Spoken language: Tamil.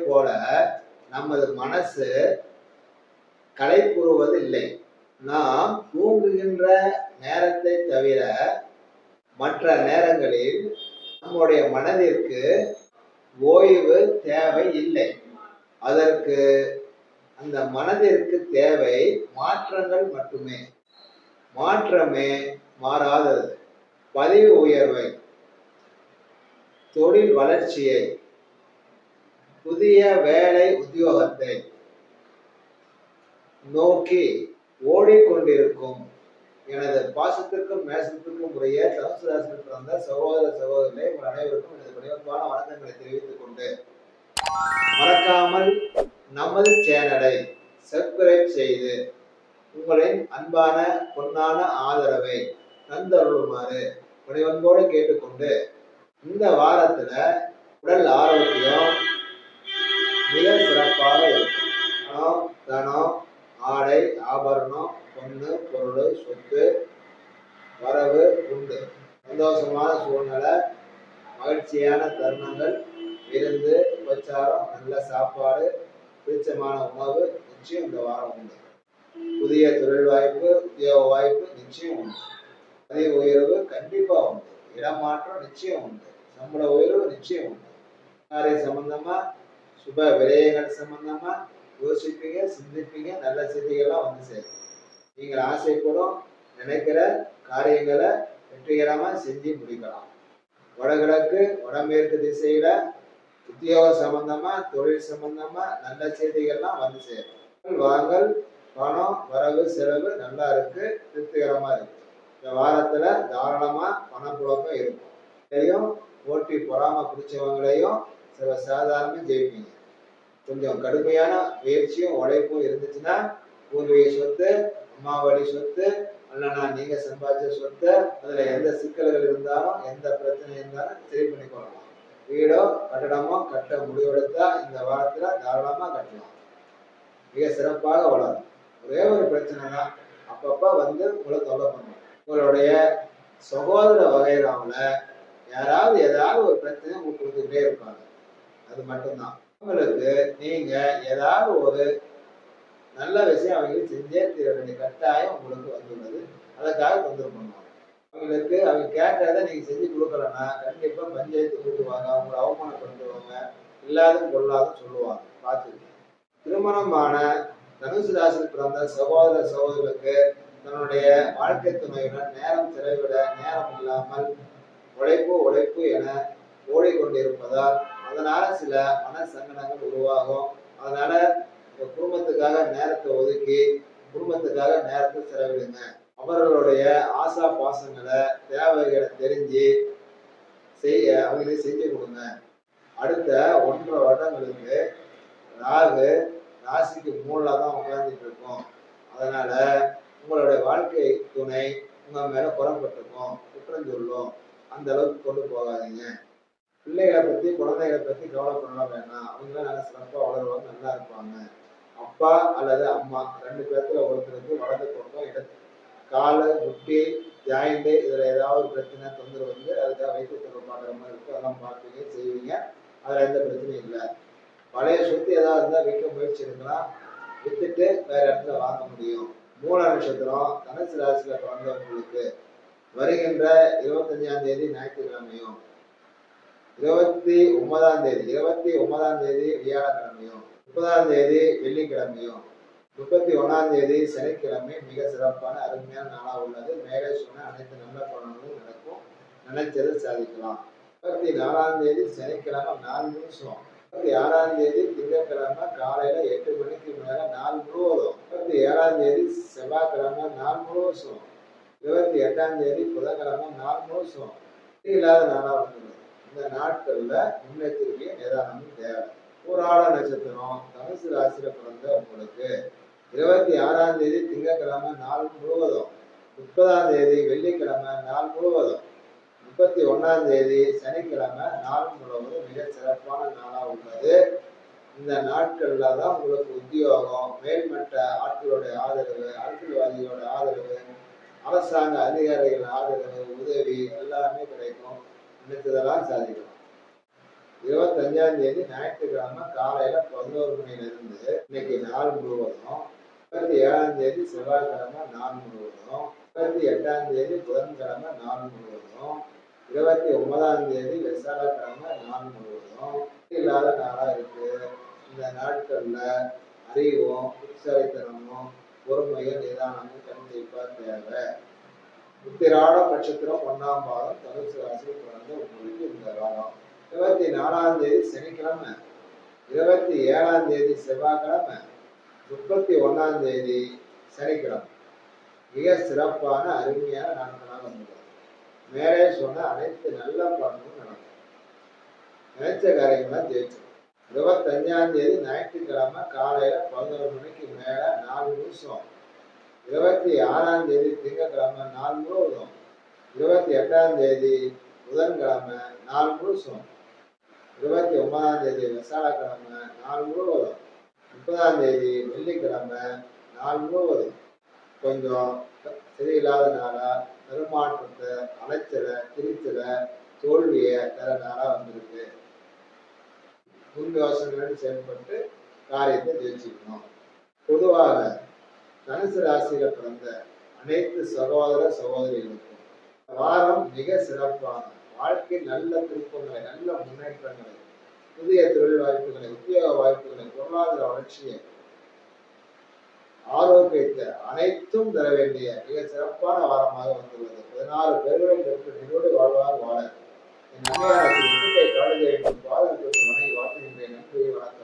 போல நமது மனசு களைப்புறுவது இல்லை நாம் தூங்குகின்ற நேரத்தை தவிர மற்ற நேரங்களில் நம்முடைய மனதிற்கு ஓய்வு தேவை இல்லை. அதற்கு அந்த மனதிற்கு தேவை மாற்றங்கள் மட்டுமே. மாற்றமே மாறாதது. பதவி உயர்வை தொழில் வளர்ச்சியை புதிய வேலை உத்தியோகத்தை நோக்கி ஓடிக்கொண்டிருக்கும். எனது பாசத்திற்கும் மேசத்திற்கும் உடைய தனுசு ராசியில் பிறந்த சகோதர சகோதரனை உங்கள் அனைவருக்கும் எனது பணிவன்பான வணக்கங்களை தெரிவித்துக் கொண்டு மறக்காமல் நமது சேனலை சப்ஸ்கிரைப் செய்து உங்களின் அன்பான பொன்னான ஆதரவை தந்தருளுமாறு பணிவன்போடு கேட்டுக்கொண்டு இந்த வாரத்துல உடல் ஆரோக்கியம் மிக சிறப்பாக இருக்கும். பணம் தனம் ஆடை ஆபரணம் பொண்ணு பொருள் சொத்து வரவு உண்டு. சந்தோஷமான சூழ்நிலை மகிழ்ச்சியான தருணங்கள் விருந்து உபச்சாரம் நல்ல சாப்பாடு பிடிச்சமான உணவு நிச்சயம் இந்த வாரம் உண்டு. புதிய தொழில் வாய்ப்பு உத்தியோக வாய்ப்பு நிச்சயம் உண்டு. பதவி உயர்வு கண்டிப்பா உண்டு. இடமாற்றம் நிச்சயம் உண்டு. சம்பள உயர்வு நிச்சயம் உண்டு. சம்பந்தமா சுப விரயங்கள் சம்பந்தமா யோசிப்பீங்க சிந்திப்பீங்க நல்ல செய்திகள்லாம் வந்து சேரும். நீங்கள் ஆசைப்படும் நினைக்கிற காரியங்களை வெற்றிகரமாக செஞ்சு முடிக்கலாம். வடகிழக்கு வடமேற்கு திசையில உத்தியோக சம்பந்தமா தொழில் சம்பந்தமா நல்ல செய்திகள்லாம் வந்து சேரும். வாங்கல் பணம் வரவு செலவு நல்லா இருக்கு திருப்திகரமா இருக்கு. இந்த வாரத்துல தாராளமா பணப்புழக்கம் இருக்கும். இதையும் போட்டி பொறாம பிடிச்சவங்களையும் சில சாதாரண ஜெயிப்பீங்க. கொஞ்சம் கடுமையான முயற்சியும் உழைப்பும் இருந்துச்சுன்னா பூர்வீக சொத்து அம்மா வழி சொத்து இல்லைன்னா நீங்க சம்பாதிச்ச சொத்து அதுல எந்த சிக்கல்கள் இருந்தாலும் எந்த பிரச்சனை இருந்தாலும் சரி பண்ணி கொள்ளலாம் வீடோ கட்டடமோ கட்ட முடிவெடுத்தா இந்த வாரத்துல தாராளமா கட்டலாம். மிக சிறப்பாக வளரும். ஒரே ஒரு பிரச்சனை தான் அப்பப்ப வந்து உங்களை தொல்லை பண்ணும். உங்களுடைய சகோதர வகையிலாவில் யாராவது ஏதாவது ஒரு பிரச்சனை உங்களுக்கு கொடுத்துக்கிட்டே இருப்பாங்க. அது மட்டும்தான். அவங்களுக்கு நீங்க ஏதாவது ஒரு நல்ல விஷயம் அவங்களுக்கு செஞ்சே தீர வேண்டிய கட்டாயம் உங்களுக்கு வந்துள்ளது. அதுக்காக தொந்தரவு பண்ணுவாங்க அவங்களுக்கு அவங்க கேட்கறத நீங்க செஞ்சு கொடுக்கலன்னா கண்டிப்பா பஞ்சாயத்து கூட்டுவாங்க. அவங்களை அவமானப்படுத்துவாங்க. இல்லாதும் கொள்ளாதும் சொல்லுவாங்க. பார்த்துக்கோங்க. திருமணமான தனுசு ராசியில் பிறந்த சகோதர சகோதரர்களுக்கு தன்னுடைய வாழ்க்கை துணையுடன் நேரம் செலவிட நேரம் இல்லாமல் உழைப்பு உழைப்பு என ஓடிக்கொண்டிருப்பதால் அதனால சில மன சங்கடங்கள் உருவாகும். அதனால உங்க குடும்பத்துக்காக நேரத்தை ஒதுக்கி குடும்பத்துக்காக நேரத்தை செலவிடுங்க. அவர்களுடைய ஆசா பாசங்களை தேவைகளை தெரிஞ்சு செய்ய அவங்களே செஞ்சு கொடுங்க. அடுத்த ஒன்றரை வருடங்களுக்கு ராகு ராசிக்கு மூலாக தான் உட்கார்ந்துட்டு இருக்கும். அதனால உங்களுடைய வாழ்க்கை துணை உங்க மேல புறப்பட்டிருக்கும் குற்றம் சொல்லும். அந்த அளவுக்கு கொண்டு போகாதீங்க. பிள்ளைகளை பத்தி குழந்தைகளை பத்தி கவலைப்படலாம் வேணாம். அவங்களாம் நல்லா சிறப்பாக வளருவாங்க நல்லா இருப்பாங்க. அப்பா அல்லது அம்மா ரெண்டு பேர்த்துல ஒருத்தருக்கு வளர்ந்து கொடுக்கும் இடத்து காலு முட்டி ஜாயிண்ட் இதுல ஏதாவது ஒரு பிரச்சனை தொந்தரவு வந்து அதுக்காக வைத்தியத்தில் பார்க்குற மாதிரி இருக்கும். அதெல்லாம் பார்ப்பீங்க செய்வீங்க. அதுல எந்த பிரச்சனையும் இல்லை. பழைய சொத்து ஏதாவது இருந்தால் விற்க முயற்சி இருக்கலாம் வித்துட்டு வேற இடத்துல வாங்க முடியும். மூல நட்சத்திரம் தனுசு ராசியில பிறந்தவங்களுக்கு வருகின்ற இருபத்தஞ்சாம் தேதி ஞாயிற்றுக்கிழமையும் இருபத்தி ஒன்பதாம் தேதி இருபத்தி ஒன்பதாம் தேதி வியாழக்கிழமையும் முப்பதாம் தேதி வெள்ளிக்கிழமையும் முப்பத்தி ஒன்னாம் தேதி சனிக்கிழமை மிக சிறப்பான அருமையான நாளாக உள்ளது. மேலே சொன்ன அனைத்து நல்ல பலன்களும் நடக்கும். நினைச்சதை சாதிக்கலாம். முப்பத்தி நாலாம் தேதி சனிக்கிழமை நாலு நிமிஷம். முப்பத்தி ஆறாம் தேதி திங்கட்கிழமை காலையில எட்டு மணிக்கு மேல நாள் முழுவதும். முப்பத்தி ஏழாம் தேதி செவ்வாய்க்கிழமை நாள் முழுவதும். இருபத்தி எட்டாம் தேதி புதன்கிழமை நாள் முழுவதும். இல்லாத நாளாக வந்துள்ளது இந்த நாட்கள்ல முன்னெச்சரிக்கை நிதானமும் தேவை. பூராட நட்சத்திரம் தனுசு ராசியில பிறந்த உங்களுக்கு இருபத்தி ஆறாம் தேதி திங்கட்கிழமை நாள் முழுவதும் முப்பதாம் தேதி வெள்ளிக்கிழமை நாள் முழுவதும் முப்பத்தி ஒன்னாம் தேதி சனிக்கிழமை நாள் முழுவதும் மிக சிறப்பான நாளா உள்ளது. இந்த நாட்கள்ல தான் உங்களுக்கு உத்தியோகம் மேல்மட்ட ஆட்களுடைய ஆதரவு அரசியல்வாதிகளோட ஆதரவு அரசாங்க அதிகாரிகள் ஆதரவு உதவி எல்லாமே கிடைக்கும். நினைத்ததெல்லாம் சாதிக்கலாம் இருபத்தஞ்சாம் தேதி ஞாயிற்றுக்கிழமை காலையில பதினோரு மணிலிருந்து இன்னைக்கு நாள் முழுவதும் இருபத்தி ஏழாம் தேதி செவ்வாய்க்கிழமை நாள் முழுவதும் இருபத்தி எட்டாம் தேதி புதன்கிழமை நாள் முழுவதும் இருபத்தி ஒன்பதாம் தேதி விசாலக்கிழமை நாள் முழுவதும் இல்லாத நாளா இருக்கு. இந்த நாட்கள்ல அறிவும் புத்திசாலித்தனமும் பொறுமையும் நிதானமும் கண்டிப்பா தேவை. உத்திராட நட்சத்திரம் ஒன்னாம் பாதம் தனுசு ராசியில் பிறந்த உங்களுக்கு இந்த காலம் இருபத்தி நாலாம் தேதி சனிக்கிழமை இருபத்தி ஏழாம் தேதி செவ்வாய்க்கிழமை முப்பத்தி ஒன்னாம் தேதி சனிக்கிழமை. மிக சிறப்பான அருமையான நாட்களாக வந்துள்ளது மேலே சொன்ன அனைத்து நல்ல பலன்களும் நடக்கும். நினைச்ச காரியங்களாம் ஜெயிச்சு இருபத்தஞ்சாம் தேதி ஞாயிற்றுக்கிழமை காலையில பதினோரு மணிக்கு மேல நாலு நிமிஷம் இருபத்தி ஆறாம் தேதி திங்கட்கிழமை நாள் முழுவதும் இருபத்தி எட்டாம் தேதி புதன்கிழமை நாள் முழுசும் இருபத்தி ஒன்பதாம் தேதி விசாலக்கிழமை நாள் முழுவதும் முப்பதாம் தேதி வெள்ளிக்கிழமை நாள் முழுவதும். கொஞ்சம் சரியில்லாத நாளா பெருமாற்றத்தை அலைச்சலை திருச்சலை தோல்வியை தர நாளா வந்திருக்கு. முன் யோசனைகள் செயல்பட்டு காரியத்தை ஜெயிச்சுக்கணும். பொதுவாக தனுசு ராசியில பிறந்த அனைத்து சகோதர சகோதரிகளுக்கும் வாரம் மிக சிறப்பான வாழ்க்கை நல்ல திருப்பங்களை நல்ல முன்னேற்றங்களை புதிய தொழில் வாய்ப்புகளை உத்தியோக வாய்ப்புகளை பொருளாதார வளர்ச்சியை ஆரோக்கியத்தை அனைத்தும் தர வேண்டிய மிக சிறப்பான வாரமாக வந்துள்ளது. பதினாறு பேர்களை பெற்று நிலோடு வாழ்வார் வாழ. என் அன்னையாருக்கு பாதங்களுக்கு வணங்கி வாழ்த்துகின்றேன் நன்றி வணக்கம்.